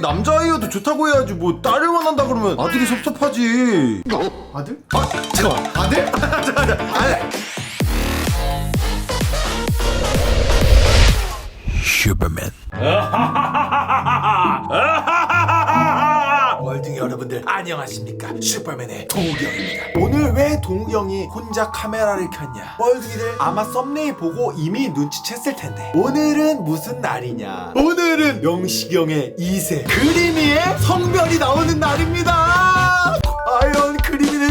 남자아이여도 좋다고 해야지 뭐 딸을 원한다 그러면 아들이 섭섭하지. 아들? 아 잠깐만. 아들? 아니. 슈퍼맨 월등 여러분들 안녕하십니까? 슈퍼맨의 동욱이 형입니다. 오늘 왜 동욱이 형이 혼자 카메라를 켰냐? 월등이들 아마 썸네일 보고 이미 눈치챘을 텐데. 오늘은 무슨 날이냐? 오늘은 영식이 형의 2세 그림이의 성별이 나오는 날입니다. 그림이는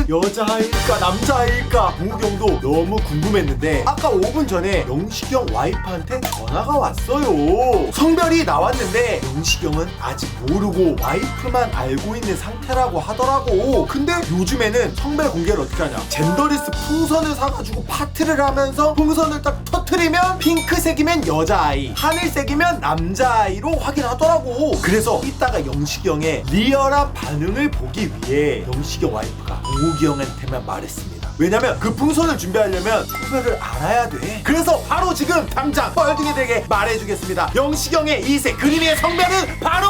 여자일까 남자일까? 형도 너무 궁금했는데 아까 5분 전에 영식이 형 와이프한테 전화가 왔어요. 성별이 나왔는데 영식이 형은 아직 모르고 와이프만 알고 있는 상태라고 하더라고. 근데 요즘에는 성별 공개를 어떻게 하냐? 젠더리스 풍선을 사가지고 파티를 하면서 풍선을 딱 터트리면 핑크색이면 여자아이 하늘색이면 남자아이로 확인하더라고. 그래서 이따가 영식이 형의 리얼한 반응을 보기 위해 영식이 형 와이프가 동 욱이 형한테만 말했습니다. 왜냐면 그 풍선을 준비하려면 성별을 알아야 돼. 그래서 바로 지금 당장 뻘둥이들에게 말해주겠습니다. 영식이 형의 2세 그림의 성별은 바로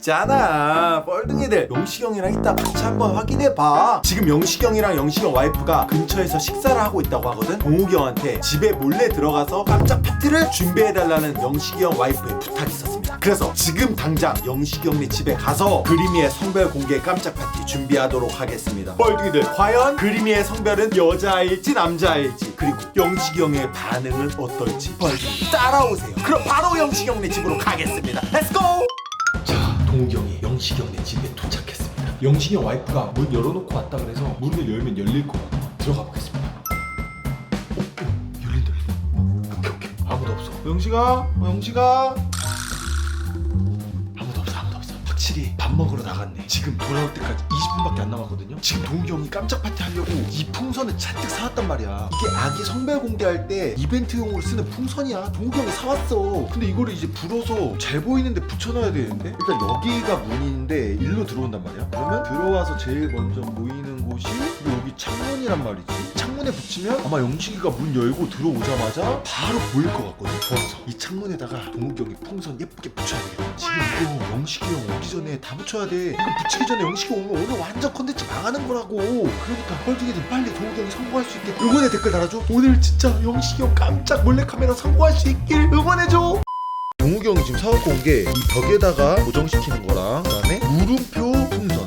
없잖아. 뻘둥이들. 영식이 형이랑 이따 같이 한번 확인해봐. 지금 영식이 형이랑 영식이 형 와이프가 근처에서 식사를 하고 있다고 하거든. 동욱이 형한테 집에 몰래 들어가서 깜짝 파티를 준비해달라는 영식이 형 와이프의 부탁이 있었습니다. 그래서 지금 당장 영식이 형네 집에 가서 그림이의 성별 공개 깜짝 파티 준비하도록 하겠습니다. 뻘둥이들 과연 그림이의 성별은 여자일지 남자일지 그리고 영식이 형의 반응은 어떨지 뻘둥이 따라오세요. 그럼 바로 영식이 형네 집으로 가겠습니다. 렛츠고 자, 동욱이 형이 영식이 형네 집에 도착했습니다. 영식이 형 와이프가 문 열어놓고 왔다 그래서 문을 열면 열릴 거야. 들어가 보겠습니다. 어, 어, 열린다, 열린다. 오케이, 오케이. 아무도 없어. 영식아, 어, 영식아. 먹으러 나갔네. 지금 돌아올 때까지 20분밖에 안 남았거든요. 지금 동욱이 형이 깜짝 파티 하려고 이 풍선을 잔뜩 사왔단 말이야. 이게 아기 성별 공개할 때 이벤트용으로 쓰는 풍선이야. 동욱이 형이 사왔어. 근데 이거를 이제 불어서 잘 보이는데 붙여놔야 되는데 일단 여기가 문인데 일로 들어온단 말이야. 그러면 들어와서 제일 먼저 보이는 곳이 여기 창문이란 말이지. 창문에 붙이면 아마 영식이가 문 열고 들어오자마자 바로 보일 것 같거든. 좋았어. 이 창문에다가 동욱이 형이 풍선 예쁘게 붙여야 되겠다. 지금 이거 영식이 형 오기 전에 다 붙여 야 돼. 붙이기 전에 영식이 오면 오늘 완전 컨텐츠 망하는 거라고. 그러니까 뻘둥이들 빨리 동욱이 형이 성공할 수 있게 응원의 댓글 달아줘. 오늘 진짜 영식이 형 깜짝 몰래카메라 성공할 수 있길 응원해줘. 동욱이 형이 지금 사갖고 온 게 이 벽에다가 고정시키는 거랑 그다음에 물음표 풍선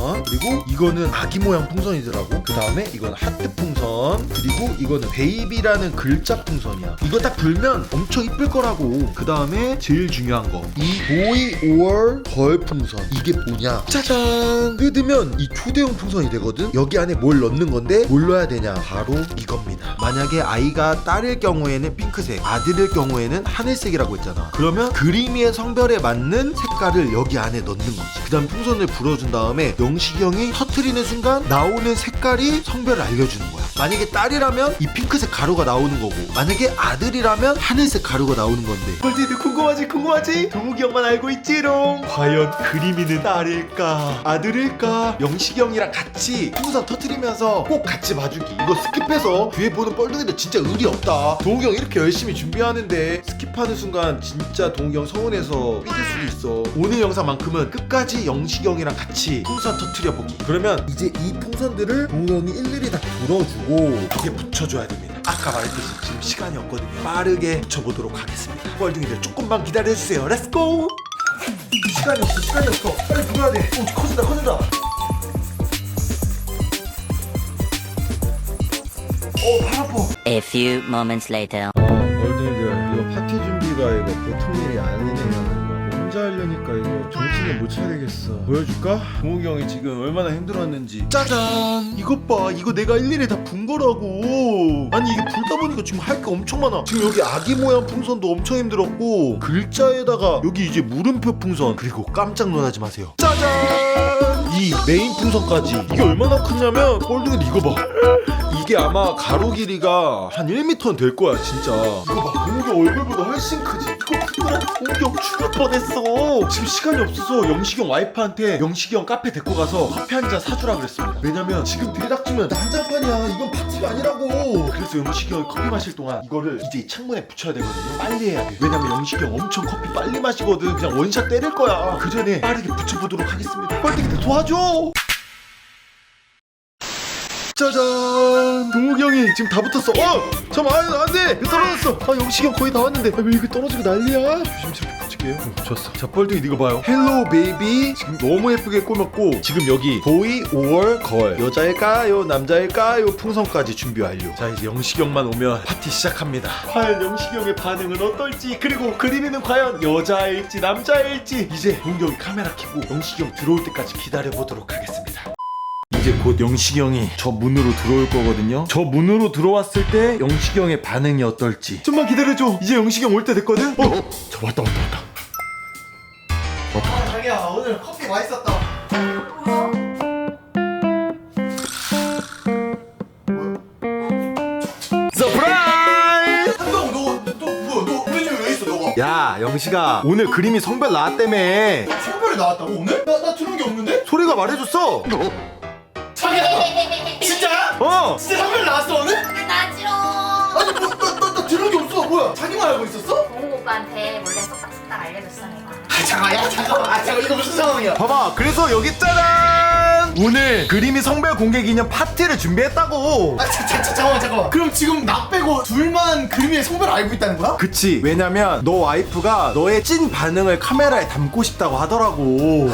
풍선 그리고 이거는 아기 모양 풍선이더라고. 그 다음에 이건 하트 풍선 그리고 이거는 베이비라는 글자 풍선이야. 이거 딱 불면 엄청 이쁠 거라고. 그 다음에 제일 중요한 거 이 보이 5월 걸 풍선. 이게 뭐냐? 짜잔! 뜯으면 이 초대형 풍선이 되거든. 여기 안에 뭘 넣는 건데? 뭘 넣어야 되냐? 바로 이겁니다. 만약에 아이가 딸일 경우에는 핑크색 아들일 경우에는 하늘색이라고 했잖아. 그러면 그림의 성별에 맞는 색깔을 여기 안에 넣는 거지. 그 다음 풍선을 불어준 다음에 영식이 형이 터트리는 순간 나오는 색깔이 성별을 알려주는 거야 만약에 딸이라면 이 핑크색 가루가 나오는 거고 만약에 아들이라면 하늘색 가루가 나오는 건데 뻘둥이들 궁금하지 궁금하지? 동욱이 형만 알고 있지롱. 과연 그림이는 딸일까 아들일까? 영식이 형이랑 같이 풍선 터트리면서 꼭 같이 봐주기. 이거 스킵해서 뒤에 보는 뻘둥이들 진짜 의리 없다. 동욱이 형 이렇게 열심히 준비하는데 스킵하는 순간 진짜 동욱이 형 서운해서 삐질 수도 있어. 오늘 영상만큼은 끝까지 영식이 형이랑 같이 풍선 터트려 보기. 그러면 이제 이 풍선들을 동욱이 형이 일일이 다 불어주고 이게 붙여줘야 됩니다. 아까 말했듯이 지금 시간이 없거든요. 빠르게 붙여보도록 하겠습니다. 뻘둥이들 조금만 기다려주세요. 렛츠고! 시간이 없어, 시간이 없어. 빨리 불어야 돼. 오, 커진다, 커진다. 오, 발 아파. A few moments later. 이거 정신을 못 차리겠어 보여줄까? 동욱이 형이 지금 얼마나 힘들었는지 짜잔! 이것 봐. 이거 내가 일일이 다 분 거라고. 아니, 이게 불다 보니까 지금 할 게 엄청 많아. 지금 여기 아기 모양 풍선도 엄청 힘들었고, 글자에다가 여기 이제 물음표 풍선, 그리고 깜짝 놀라지 마세요. 짜잔! 이 메인 풍선까지. 이게 얼마나 크냐면, 뻘둥이들 이거 봐. 이게 아마 가로 길이가 한 1m는 될 거야 진짜. 이거 봐 동욱이 얼굴보다 훨씬 크지? 동욱이 형 죽을 뻔했어. 지금 시간이 없어서 영식이 형 와이프한테 영식이 형 카페 데리고 가서 커피 한 잔 사주라 그랬습니다. 왜냐면 지금 들이닥치면 난장판이야. 이건 파티가 아니라고. 그래서 영식이 형이 커피 마실 동안 이거를 이제 이 창문에 붙여야 되거든요. 빨리 해야 돼. 왜냐면 영식이 형 엄청 커피 빨리 마시거든. 그냥 원샷 때릴 거야. 그 전에 빠르게 붙여보도록 하겠습니다. 뻘떡이 도와줘 짜잔. 동욱이 형이 지금 다 붙었어. 어! 잠깐만 아, 안돼. 떨어졌어. 아 영식이 형 거의 다 왔는데. 아, 왜 이거 떨어지고 난리야? 조심스럽게 붙일게요. 어, 좋았어. 자 뻘둥이 이거 봐요. 헬로 베이비 지금 너무 예쁘게 꾸몄고 지금 여기 보이 5월 걸 여자일까요? 남자일까요? 풍선까지 준비 완료 자 이제 영식이 형만 오면 파티 시작합니다. 과연 영식이 형의 반응은 어떨지 그리고 그림이는 과연 여자일지 남자일지. 이제 동욱이 형이 카메라 켜고 영식이 형 들어올 때까지 기다려보도록 하겠습니다 이제 곧 영식이 형이 저 문으로 들어올 거거든요. 저 문으로 들어왔을 때 영식이 형의 반응이 어떨지. 좀만 기다려줘. 이제 영식이 형 올 때 됐거든. 어, 저 왔다 왔다 왔다. 아, 자기야 오늘 커피 맛있었다. 서프라이즈! 한동 너너 뭐야 너 우리 집에 왜 있어 너가? 야 영식아 오늘 그림이 성별 나왔다며. 성별이 나왔다고 오늘? 나 나 들은 게 없는데? 소리가 말해줬어. 어. 진짜 성별 나왔어 오늘? 나지롱 아니 뭐나나 들은 게 없어 뭐야? 자기만 알고 있었어? 동욱 오빠한테 몰래 쏙닥쏙닥 알려줬어 내가 아 잠깐 야 잠깐만 아 잠깐 이거 무슨 상황이야? 봐봐 그래서 여기 짜잔 오늘 그림이 성별 공개 기념 파티를 준비했다고. 아 자, 자, 자, 잠깐만 잠깐만 그럼 지금 나 빼고 둘만 그림의 성별 알고 있다는 거야? 그치 왜냐면 너 와이프가 너의 찐 반응을 카메라에 담고 싶다고 하더라고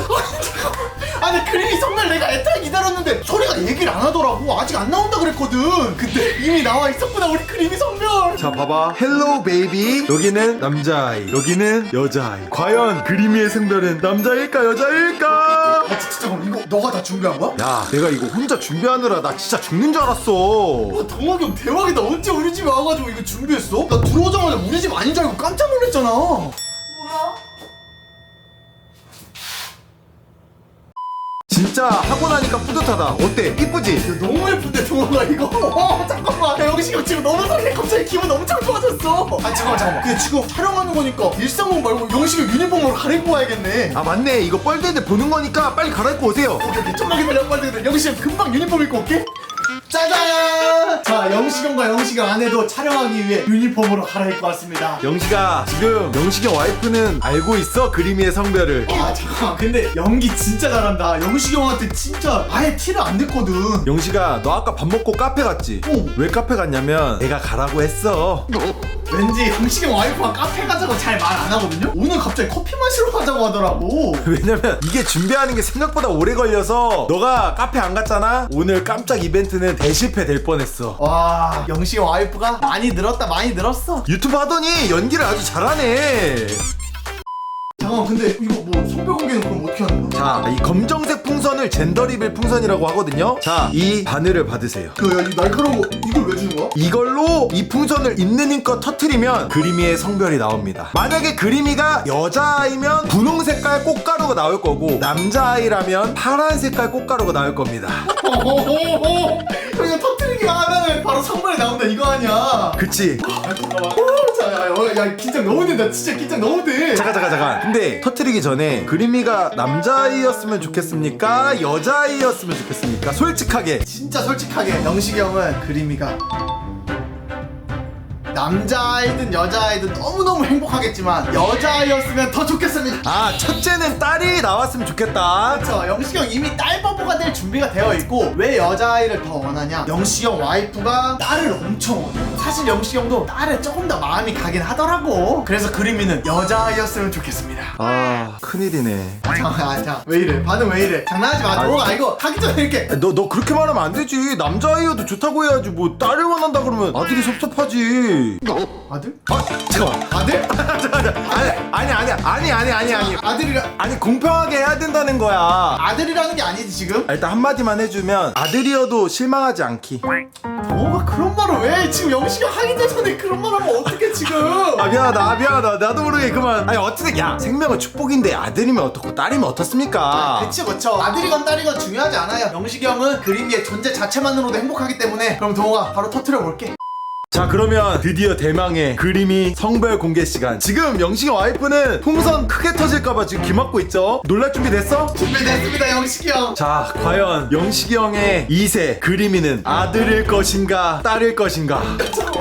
아니 그림이 성별 내가 애타게 기다렸는데 소리가 얘기를 안 하더라고. 아직 안 나온다 그랬거든. 근데 이미 나와 있었구나 우리 그림이 성별 자 봐봐. 헬로 베이비 여기는 남자아이 여기는 여자아이. 과연 그림이의 성별은 남자일까 여자일까? 아 진짜 잠깐만 이거 너가 다 준비한 거야? 야 내가 이거 혼자 준비하느라 나 진짜 죽는 줄 알았어. 와 동욱이 형 대박이다. 언제 우리 집에 와가지고 이거 준비했어? 나 들어오자마자 우리 집 아닌 줄 알고 깜짝 놀랐잖아. 뭐야? 진짜 하고 나니까 뿌듯하다. 어때? 이쁘지? 너무 예쁜데 동욱아 이거. 와 잠깐만. 야, 영식이 형 지금 너무 설레. 갑자기 기분 엄청 좋아졌어. 아 잠깐만 잠깐만. 근데 지금 촬영하는 거니까 일상복 말고 영식이 형 유니폼으로 갈아입고 와야겠네. 아 맞네. 이거 뻘대인데 보는 거니까 빨리 갈아입고 오세요. 오케이 오케이. 좀만 기다려 빨리 기다려. 영식이 형 금방 유니폼 입고 올게 짜잔! 자 영식이 형과 영식이 형 아내도 촬영하기 위해 유니폼으로 갈아입고 왔습니다. 영식아 지금 영식이 형 와이프는 알고 있어? 그림이의 성별을. 아 잠깐만. 근데 연기 진짜 잘한다. 영식이 형한테 진짜 아예 티를 안 냈거든. 영식아 너 아까 밥 먹고 카페 갔지? 어. 왜 카페 갔냐면 내가 가라고 했어. 왠지 영식이 형 와이프가 카페 가자고 잘 말 안 하거든요? 오늘 갑자기 커피 마시러 가자고 하더라고. 왜냐면 이게 준비하는 게 생각보다 오래 걸려서 너가 카페 안 갔잖아? 오늘 깜짝 이벤트는 대실패 될 뻔했어. 와 영식이 형 와이프가 많이 늘었다 많이 늘었어? 유튜브 하더니 연기를 아주 잘하네. 잠깐만 근데 이거 뭐 성별 공개는 그럼 어떻게 하는 거야? 자 이 검정색 풍선을 젠더 리빌 풍선이라고 하거든요 자 이 바늘을 받으세요 그야 이 날카로운 거 이걸 왜 주는 거야? 이걸로 이 풍선을 있는 힘껏 터트리면 그림이의 성별이 나옵니다. 만약에 그림이가 여자아이면 분홍 색깔 꽃가루가 나올 거고 남자아이라면 파란 색깔 꽃가루가 나올 겁니다. 오호호호 이거 터트리기만 하면은 바로 성별이 나온다 이거 아니야 그치? 아 잠깐만 자, 야, 야, 야 긴장 너무 된다. 진짜 긴장 너무 돼. 잠깐 잠깐 잠깐. 근데 터트리기 전에 그림이가 남자아이였으면 좋겠습니까? 여자아이였으면 좋겠습니까? 솔직하게. 진짜 솔직하게. 영식이 형은 그림이가 남자아이든 여자아이든 너무너무 행복하겠지만 여자아이였으면 더 좋겠습니다. 아 첫째는 딸이 나왔으면 좋겠다. 그렇죠 영식이 형 이미 딸 바보가 될 준비가 되어 있고 왜 여자아이를 더 원하냐? 영식이 형 와이프가 딸을 엄청 원해 사실 영식이 형도 딸에 조금 더 마음이 가긴 하더라고 그래서 그림이는 여자아이였으면 좋겠습니다 아 큰일이네 잠깐만 자, 왜 이래 반응 왜 이래 장난하지 마 아이. 너가 이거 하기 전에 이렇게 너, 너 그렇게 말하면 안 되지. 남자아이여도 좋다고 해야지. 뭐, 딸을 원한다 그러면 아들이 섭섭하지. 아들? 아, 잠깐만. 아들? 아니, 아니, 아니, 아니, 아니, 아니, 아니. 아들이라 아니, 공평하게 해야 된다는 거야. 아들이라는 게 아니지 지금 아, 일단 한마디만 해주면 아들이어도 실망하지 않기. 뭐가 그런 말 말을 왜 지금 영식이 형 하기 전에 그런 말 하면 어떡해 지금? 아 미안하다 아, 미안하다. 나도 모르게 그만. 아니 어쨌든 야 생명은 축복인데 아들이면 어떻고 딸이면 어떻습니까? 그치 그쵸. 아들이건 딸이건 중요하지 않아요. 영식이 형은 그림 위의 존재 자체만으로도 행복하기 때문에. 그럼 동호가 바로 터트려 볼게 자 그러면 드디어 대망의 그림이 성별 공개 시간. 지금 영식이 와이프는 풍선 크게 터질까봐 지금 귀막고 있죠? 놀랄 준비 됐어? 준비됐습니다 영식이 형. 자 과연 영식이 형의 2세 그림이는 아들일 것인가 딸일 것인가?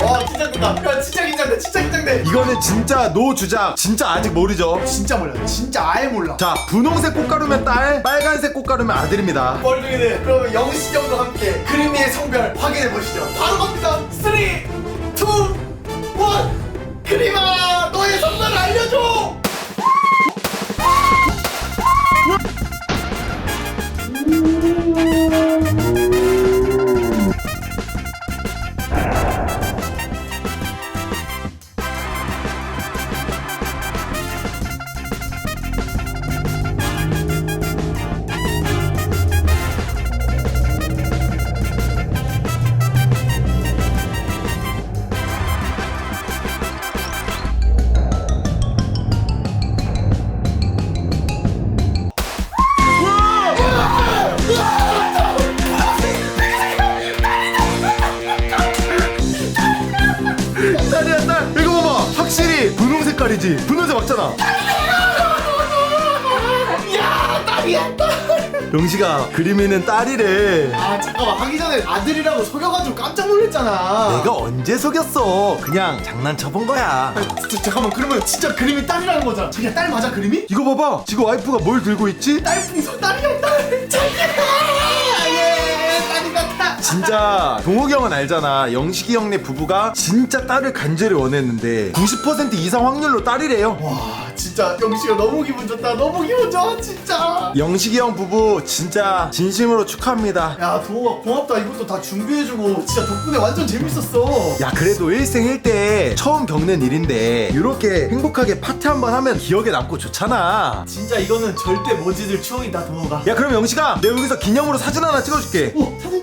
와 긴장된다. 야 진짜 긴장돼 진짜 긴장돼. 이거는 진짜 노 주작. 진짜 아직 모르죠? 진짜 몰라 진짜 아예 몰라. 자 분홍색 꽃가루면 딸 빨간색 꽃가루면 아들입니다. 뻘둥이들 그러면 영식이 형과 함께 그림 위의 성별 확인해 보시죠. 바로 갑니다 3 2 색깔이지. 분홍색 맞잖아. 야 딸이야 딸. 영식아 그림이는 딸이래. 아 잠깐만. 하기 전에 아들이라고 속여가지고 깜짝 놀랐잖아. 내가 언제 속였어? 그냥 장난쳐본 거야. 자, 잠깐만. 그러면 진짜 그림이 딸이라는 거잖아. 자기야 딸 맞아 그림이? 이거 봐봐. 지금 와이프가 뭘 들고 있지? 딸 풍선 딸이야 딸. 자기야 예 딸이 같아 진짜 동욱이 형은 알잖아. 영식이 형네 부부가 진짜 딸을 간절히 원했는데 90% 이상 확률로 딸이래요. 와 진짜 영식아 너무 기분 좋다. 너무 기분 좋아 진짜. 영식이 형 부부 진짜 진심으로 축하합니다. 야 동호가 고맙다. 이것도 다 준비해주고 진짜 덕분에 완전 재밌었어. 야 그래도 일생 1대 처음 겪는 일인데 이렇게 행복하게 파티 한번 하면 기억에 남고 좋잖아. 진짜 이거는 절대 못 잊을 추억이다 동호가 야 그럼 영식아 내가 여기서 기념으로 사진 하나 찍어줄게. 오 사진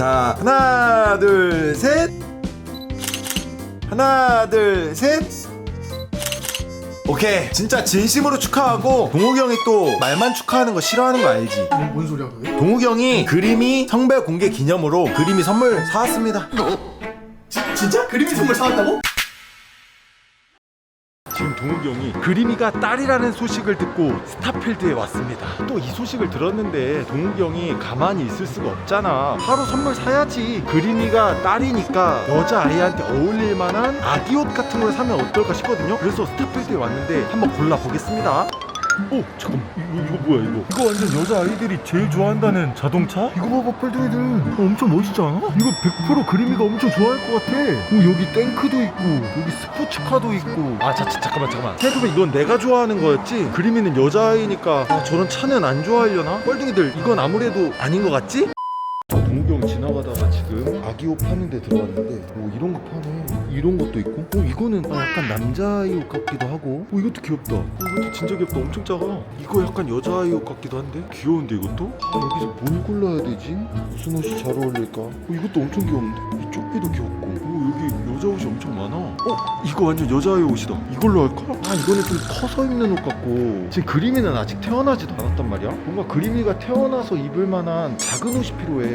자 하나 둘 셋 하나 둘 셋 오케이 진짜 진심으로 축하하고 동욱이 형이 또 말만 축하하는 거 싫어하는 거 알지 뭐, 뭔 소리야 그게? 동욱이 형이 그림이 성별 공개 기념으로 그림이 선물 사왔습니다 지, 진짜? 그림이 선물 사왔다고? 동욱이 형이 그림이가 딸이라는 소식을 듣고 스타필드에 왔습니다. 또 이 소식을 들었는데 동욱이 형이 가만히 있을 수가 없잖아. 바로 선물 사야지. 그림이가 딸이니까 여자 아이한테 어울릴 만한 아기 옷 같은 걸 사면 어떨까 싶거든요. 그래서 스타필드에 왔는데 한번 골라 보겠습니다. 오 잠깐 이거, 이거 뭐야 이거 이거 완전 여자 아이들이 제일 좋아한다는 자동차? 이거 봐봐 펄들이들 엄청 멋있지 않아? 이거 100% 그림이가 엄청 좋아할 것 같아 오 여기 탱크도 있고 여기 스포츠카도 있고 아 자, 자, 잠깐만 잠깐만 생각해보면 이건 내가 좋아하는 거였지 그림이는 여자아이니까 아, 저런 차는 안 좋아하려나? 뻘둥이들 이건 아무래도 아닌 것 같지? 동욱이 형 지나가다가 지금 아기 옷 파는 데 들어왔는데 오 이런 거 파네 이런 것도 있고. 어 이거는 아, 약간 남자아이 옷 같기도 하고. 어 이것도 귀엽다. 어, 이것도 진짜 귀엽다. 엄청 작아 이거 약간 여자아이 옷 같기도 한데? 귀여운데 이것도? 아 여기서 뭘 골라야 되지? 무슨 옷이 잘 어울릴까? 어 이것도 엄청 귀여운데? 이 조끼도 귀엽고. 오 여기 여자 옷이 엄청 많아. 어 이거 완전 여자아이 옷이다. 이걸로 할까? 아 이거는 좀 커서 입는 옷 같고. 지금 그림이는 아직 태어나지도 않았단 말이야? 뭔가 그림이가 태어나서 입을 만한 작은 옷이 필요해.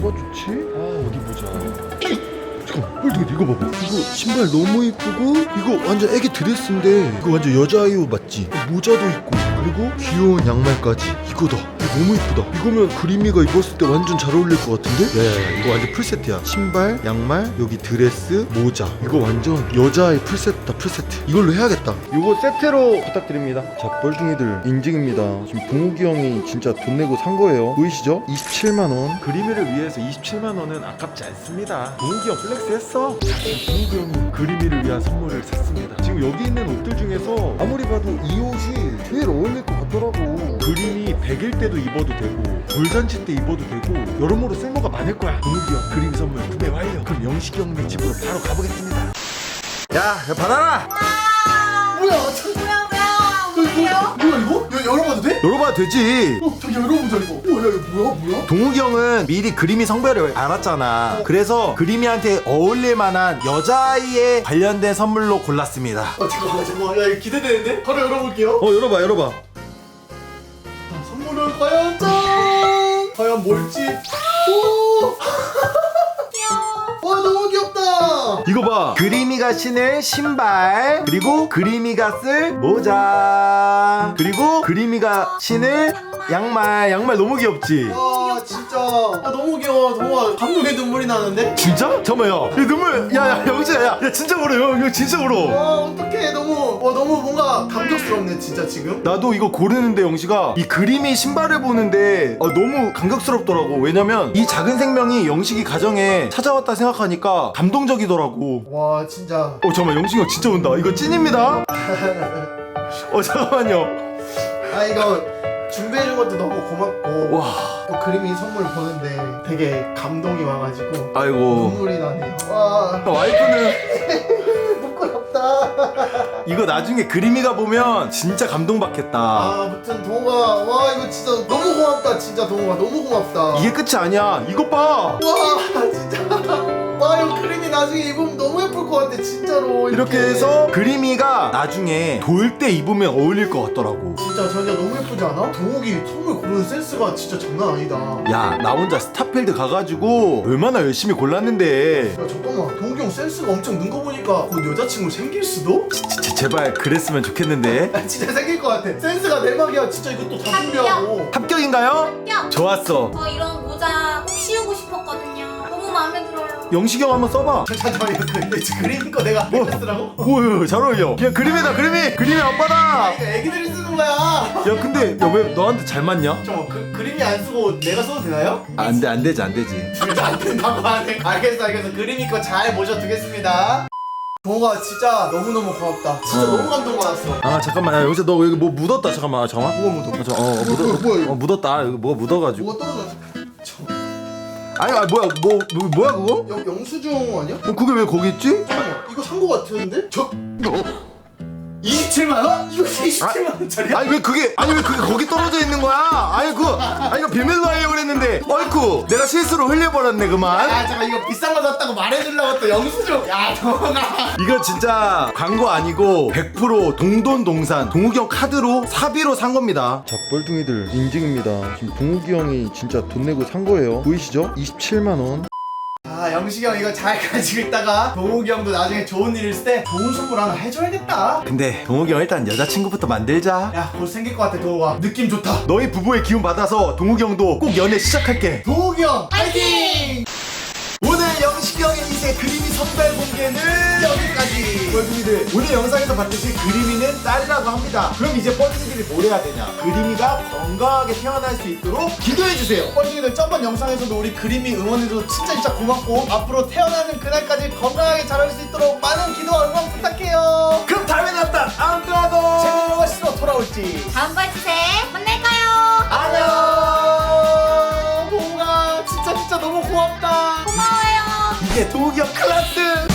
뭐가 좋지? 아 어디 보자 잠깐 꿀둥이 이거 봐봐. 이거 신발 너무 이쁘고 이거 완전 애기 드레스인데 이거 완전 여자아이 옷 맞지? 모자도 있고 그리고 귀여운 양말까지. 이거다. 이거 너무 이쁘다. 이거면 그림이가 입었을 때 완전 잘 어울릴 것 같은데? 야야야 이거 완전 풀세트야. 신발 양말 여기 드레스 모자. 이거 완전 여자아이 풀세트다 풀세트. 이걸로 해야겠다. 이거 세트로 부탁드립니다. 자 뻘둥이들 인증입니다. 지금 동욱이 형이 진짜 돈 내고 산 거예요. 보이시죠? 27만원. 그림이를 위해서 27만원은 아깝지 않습니다. 동욱이 형 플렉스 했어. 동욱이 형이 그림이를 위한 선물을 샀습니다. 지금 여기 있는 옷들 중에서 아무리 봐도 이 옷이 제일 어울릴 것 같더라고. 그림이 100일 때도 입어도 되고 돌잔치 때 입어도 되고 여러모로 쓸모가 많을 거야 동욱이 형 그림 선물 구매 완료 그럼 영식이 형네 집으로 바로 가보겠습니다 야 받아라 뭐야 참 뭐야 뭐야 뭐야 뭐야 이거? 열어봐도 돼? 열어봐도 되지 어, 저기 열어보자 이거. 오, 야 이거 뭐야 뭐야? 동욱이 형은 미리 그림이 성별을 알았잖아 그래서 그림이한테 어울릴 만한 여자아이에 관련된 선물로 골랐습니다 아 잠깐만 잠깐만 야 이거 기대되는데? 바로 열어볼게요. 어 열어봐 열어봐 과연 짠! 과연 뭘지? 오! 와 너무 귀엽다. 이거 봐 그림이가 신을 신발 그리고 그림이가 쓸 모자 그리고 그림이가 신을 양말 양말 너무 귀엽지 와 진짜 아, 너무 귀여워 너무 감동의 눈물이 나는데? 진짜? 잠깐만 야 눈물 야야 영지야 야, 야 진짜 울어 형 이거 진짜 울어 와 어떡해 와 너무 뭔가 감격스럽네 진짜 지금. 나도 이거 고르는데 영식아 이 그림이 신발을 보는데 아, 너무 감격스럽더라고. 왜냐면 이 작은 생명이 영식이 가정에 찾아왔다 생각하니까 감동적이더라고. 와 진짜. 어 잠깐만 영식이 형 진짜 운다. 이거 찐입니다. 어 잠깐만요. 아 이거 준비해준 것도 너무 고맙고 와. 또 그림이 선물 보는데 되게 감동이 와가지고 아이고. 눈물이 나네요. 와. 와이프는 부끄럽다. 이거 나중에 그림이가 보면 진짜 감동받겠다. 아, 아무튼 동호가 와 이거 진짜 너무 고맙다. 진짜 동호가 너무 고맙다. 이게 끝이 아니야. 이것 봐. 와 진짜 그림이 나중에 입으면 너무 예쁠 것 같아 진짜로. 이렇게. 해서 그림이가 나중에 돌 때 입으면 어울릴 것 같더라고. 진짜 자기가 너무 예쁘지 않아? 동욱이 선물 고르는 센스가 진짜 장난 아니다. 야 나 혼자 스타필드 가가지고 얼마나 열심히 골랐는데. 야 잠깐만. 동욱이 형 센스가 엄청 는 거 보니까 곧 여자친구 생길 수도? 제, 제발 그랬으면 좋겠는데. 야 진짜 생길 것 같아. 센스가 대박이야. 진짜 이것도 다 준비하고. 합격인가요? 야, 좋았어. 저 이런 모자 영식이 형 한번 써봐. 잠깐만 이거 그, 그림 거 내가 뭐? 쓰라고? 오잘 어울려. 야 그림이다 그림이 그림이 아빠다. 이거 애기들이 쓰는 거야. 야 근데 야 왜 너한테 잘 맞냐? 잠깐만 그, 그림이 안 쓰고 내가 써도 되나요? 안돼 안 되지 안 되지. 둘다 안 된다고 하네. 알겠어 알겠어. 그림이 거 잘 모셔두겠습니다. 동호가 진짜 너무너무 고맙다. 진짜 어. 너무 감동받았어. 아 잠깐만. 야 영식 너 여기 뭐 묻었다 잠깐만. 잠깐만 뭐가 묻어? 아, 저, 어, 어, 묻어, 뭐야? 어, 묻었다. 여기 뭐가 묻어가지고. 뭐가 떨어졌어? 저, 아니 아 뭐야 뭐, 뭐 뭐야 그거? 영, 영수증 아니야? 어, 그게 왜 거기 있지? 잠깐만 이거 산 거 같은데? 저 27만 원? 이거 27만 원짜리야? 아니 왜 그게 아니 왜 그게 거기 떨어져 있는 거야? 아니 그 아니 이거 비밀로 하려고 그랬는데 어이쿠 내가 실수로 흘려버렸네 그만 아 잠깐 이거 비싼 거 샀다고 말해주려고 또 영수증 야 동호가 이거 진짜 광고 아니고 100% 동돈동산 동욱이 형 카드로 사비로 산 겁니다 자 뻘둥이들 인증입니다 지금 동욱이 형이 진짜 돈 내고 산 거예요 보이시죠? 27만 원 아 영식이 형 이거 잘 가지고 있다가 동욱이 형도 나중에 좋은 일 있을 때 좋은 선물 하나 해줘야겠다. 근데 동욱이 형 일단 여자친구부터 만들자. 야곧 생길 것 같아 동욱아. 느낌 좋다. 너희 부부의 기운 받아서 동욱이 형도 꼭 연애 시작할게. 동욱이 형 파이팅! 오늘 영식이 형의 인생 그림이 선발 공개는 여기까지. 월드미들 오늘 영상에서 봤듯이 그림이는 딸이라고 합니다. 그럼 이제 뻘둥이들이 뭘 해야 되냐? 그림이가 건강하게 태어날 수 있도록 기도해주세요. 뻘둥이들 저번 영상에서도 우리 그림이 응원해줘서 진짜 진짜 고맙고 앞으로 태어나는 그날까지 건강하게 자랄 수 있도록 많은 기도와 응원 부탁해요. 그럼 다음에 나왔다. 안더라도 재밌는 것이 돌아올지. 다음 벌칙에 만날까요? 안녕. 뭔가 진짜 진짜 너무 고맙다. 고마워. 이게 도우기 클라스.